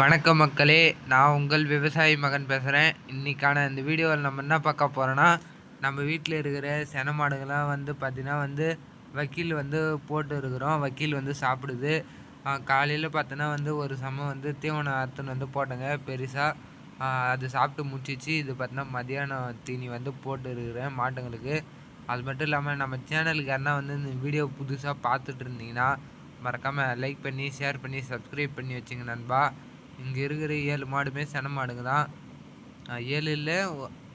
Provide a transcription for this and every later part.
வணக்கம் மக்களே நான் உங்கள் விவசாயி மகன் பேசுகிறேன் இன்றைக்கான இந்த வீடியோவில் நம்ம என்ன பார்க்க போகிறோன்னா நம்ம வீட்டில் இருக்கிற சென மாடுகள்லாம் வந்து பார்த்திங்கன்னா வந்து வக்கீல் வந்து போட்டு இருக்கிறோம். வக்கீல் வந்து சாப்பிடுது. காலையில் பார்த்தோன்னா வந்து ஒரு சமம் வந்து தீவனம் அறுத்துன்னு வந்து போட்டேங்க. பெருசாக அது சாப்பிட்டு முடிச்சிச்சு. இது பார்த்தினா மதியானம் தீனி வந்து போட்டு இருக்கிறேன் மாட்டுங்களுக்கு. அது மட்டும் இல்லாமல் நம்ம சேனலுக்கு யாருன்னா வந்து இந்த வீடியோ புதுசாக பார்த்துட்டு இருந்தீங்கன்னா மறக்காமல் லைக் பண்ணி ஷேர் பண்ணி சப்ஸ்கிரைப் பண்ணி வச்சுங்க நண்பா. இங்கே இருக்கிற ஏழு மாடுமே சென மாடுங்க தான். ஏழு இல்லை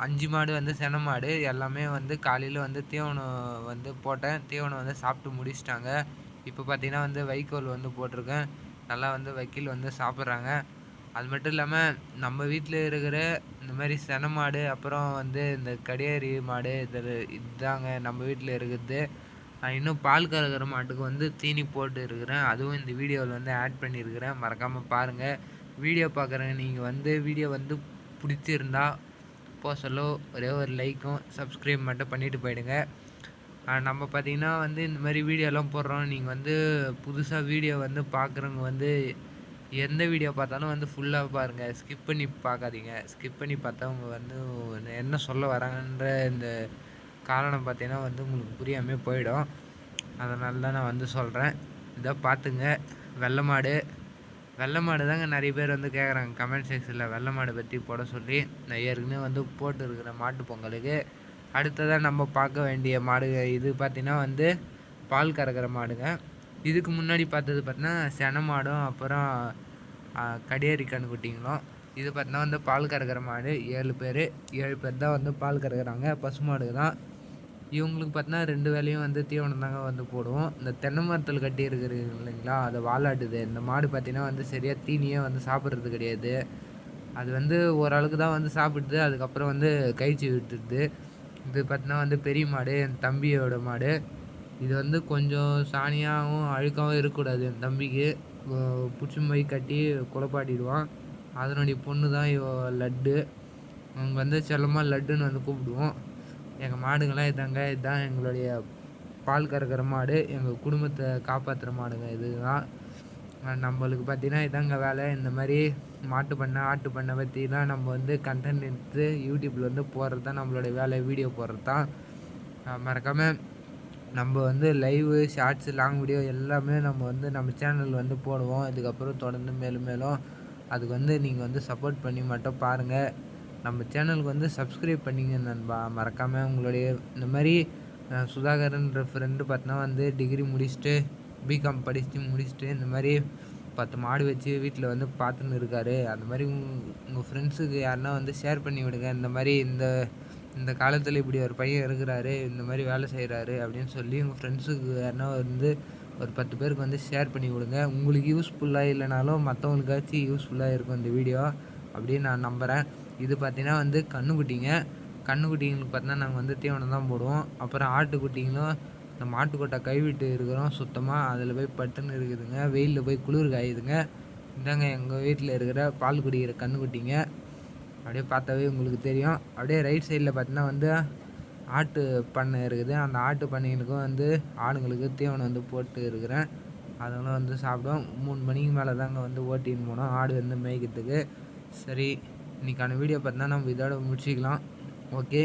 அஞ்சு மாடு வந்து சென மாடு. எல்லாமே வந்து காலையில் வந்து தீவனம் வந்து போட்டேன். தீவனம் வந்து சாப்பிட்டு முடிச்சிட்டாங்க. இப்போ பார்த்திங்கன்னா வந்து வைக்கோல் வந்து போட்டிருக்கேன். நல்லா வந்து வைக்கோல் வந்து சாப்பிட்றாங்க. அது மட்டும் இல்லாமல் நம்ம வீட்டில் இருக்கிற இந்த மாதிரி சென மாடு அப்புறம் வந்து இந்த கடியேறி மாடு இது இதுதாங்க நம்ம வீட்டில் இருக்குது இன்னும் பால் கறக்கிற மாட்டுக்கு வந்து தீனி போட்டு இருக்கிறேன். அதுவும் இந்த வீடியோவில் வந்து ஆட் பண்ணியிருக்கிறேன். மறக்காமல் பாருங்கள் வீடியோ பார்க்குறேங்க நீங்கள் வந்து வீடியோ வந்து பிடிச்சிருந்தா போஸ்டலோ ஒரே ஒரு லைக்கும் சப்ஸ்கிரைப் மட்டும் பண்ணிவிட்டு போயிடுங்க. நம்ம பார்த்திங்கன்னா வந்து இந்த மாதிரி வீடியோலாம் போடுறோம். நீங்கள் வந்து புதுசாக வீடியோ வந்து பார்க்குறவங்க வந்து எந்த வீடியோ பார்த்தாலும் வந்து ஃபுல்லாக பாருங்கள் ஸ்கிப் பண்ணி பார்க்காதீங்க ஸ்கிப் பண்ணி பார்த்தவங்க வந்து என்ன சொல்ல வராங்கன்ற இந்த காரணம் பார்த்தீங்கன்னா வந்து உங்களுக்கு புரியாமல் போயிடும். அதனால தான் நான் வந்து சொல்கிறேன் இதை பார்த்துங்க வெள்ளை மாடு. வெள்ளை மாடு தாங்க நிறைய பேர் வந்து கேட்குறாங்க கமெண்ட் செக்ஷனில் வெள்ளை மாடு பற்றி போட சொல்லி நான் ஏற்கனவே வந்து போட்டு இருக்கிற மாட்டு பொங்கலுக்கு. அடுத்ததாக நம்ம பார்க்க வேண்டிய மாடு இது பார்த்திங்கன்னா வந்து பால் கறக்கிற மாடுங்க. இதுக்கு முன்னாடி பார்த்தது பார்த்தீங்கன்னா சென மாடும் அப்புறம் கடியேறி கண்ணுக்குட்டிங்களும். இது பார்த்தீங்கன்னா வந்து பால் கறக்கிற மாடு. ஏழு பேர் ஏழு பேர் தான் வந்து பால் கறக்குறாங்க. பசு மாடு தான். இவங்களுக்கு பார்த்தீங்கன்னா ரெண்டு வேலையும் வந்து தீவனம் தாங்க வந்து போடுவோம் இந்த தென்னை மரத்தில் கட்டி இருக்கிறது இல்லைங்களா அதை வாலாட்டுது. இந்த மாடு பார்த்திங்கன்னா வந்து சரியாக தீனியே வந்து சாப்பிட்றது கிடையாது. அது வந்து ஓரளவுக்கு தான் வந்து சாப்பிடுது. அதுக்கப்புறம் வந்து கழிச்சு விட்டுடுது இது பார்த்தினா வந்து பெரிய மாடு என் தம்பியோட மாடு. இது வந்து கொஞ்சம் சாணியாகவும் அழுக்காகவும் இருக்கக்கூடாது என் தம்பிக்கு. பிடிச்சி மை கட்டி குழப்பாட்டிடுவான் அதனுடைய பொண்ணு தான் இவ லட்டு. அவங்க வந்து செல்லமாக லட்டுன்னு வந்து கூப்பிடுவோம். எங்கள் மாடுங்கள்லாம் இதாங்க இதுதான் எங்களுடைய பால் கறக்கிற மாடு எங்கள் குடும்பத்தை காப்பாற்றுற மாடுங்க இதுதான். நம்மளுக்கு பார்த்தீங்கன்னா இதாங்க வேலை. இந்த மாதிரி மாட்டு பண்ணை ஆட்டு பண்ணை பற்றிலாம் நம்ம வந்து கண்டென்ட் எடுத்து யூடியூப்பில் வந்து போடுறது தான் நம்மளுடைய வேலை வீடியோ போடுறது தான் மறக்காமல் நம்ம வந்து லைவு ஷார்ட்ஸு லாங் வீடியோ எல்லாமே நம்ம வந்து நம்ம சேனல் வந்து போடுவோம். இதுக்கப்புறம் தொடர்ந்து மேலும் மேலும் அதுக்கு வந்து நீங்கள் வந்து சப்போர்ட் பண்ணி மட்டும் பாருங்கள் நம்ம சேனலுக்கு வந்து சப்ஸ்கிரைப் பண்ணிங்க நண்பா. மறக்காமல் உங்களுடைய இந்த மாதிரி சுதாகரன்ற ஃப்ரெண்டு பார்த்தோன்னா வந்து டிகிரி முடிச்சுட்டு பிகாம் படிச்சுட்டு முடிச்சுட்டு இந்த மாதிரி பத்து மாடு வச்சு வீட்டில் வந்து பார்த்துன்னு இருக்காரு. அந்த மாதிரி உங்கள் ஃப்ரெண்ட்ஸுக்கு யாருன்னா வந்து ஷேர் பண்ணி விடுங்க. இந்த மாதிரி இந்த இந்த காலத்தில் இப்படி ஒரு பையன் இருக்கிறாரு இந்த மாதிரி வேலை செய்கிறாரு அப்படின்னு சொல்லி உங்கள் ஃப்ரெண்ட்ஸுக்கு யாருன்னா வந்து ஒரு பத்து பேருக்கு வந்து ஷேர் பண்ணி விடுங்க. உங்களுக்கு யூஸ்ஃபுல்லாக இல்லைனாலும் மற்றவங்களுக்காச்சும் யூஸ்ஃபுல்லாக இருக்கும் இந்த வீடியோ அப்படின்னு நான் நம்புகிறேன் இது பார்த்திங்கன்னா வந்து கண்ணுக்குட்டிங்க. கண்ணுக்குட்டிங்களுக்கு பார்த்தீங்கன்னா நாங்கள் வந்து தீவனம் தான் போடுவோம். அப்புறம் ஆட்டுக்குட்டிங்களும் இந்த மாட்டுக்கொட்டை கைவிட்டு இருக்கிறோம். சுத்தமாக அதில் போய் பட்டுன்னு இருக்குதுங்க. வெயிலில் போய் குளிர் காயுதுங்க. இதாங்க எங்கள் வீட்டில் இருக்கிற பால் குடிக்கிற கண்ணுக்குட்டிங்க. அப்படியே பார்த்தாவே உங்களுக்கு தெரியும். அப்படியே ரைட் சைடில் பார்த்தீங்கன்னா வந்து ஆட்டு பண்ணை இருக்குது. அந்த ஆட்டு பண்ணைகளுக்கும் வந்து ஆடுங்களுக்கு தீவனம் வந்து போட்டு இருக்கிறேன். அதெல்லாம் வந்து சாப்பிடும் மூணு மணிக்கு மேலே தாங்க வந்து ஓட்டின்னு போனோம். ஆடு வந்து மேய்க்கிறதுக்கு. சரி இன்றைக்கான வீடியோ பார்த்தீங்கன்னா நம்ம இதோட முடிச்சிக்கலாம். ஓகே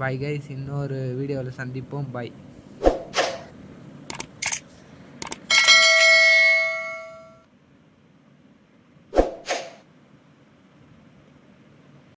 பாய் கைஸ் இன்னொரு வீடியோவில் சந்திப்போம். பாய்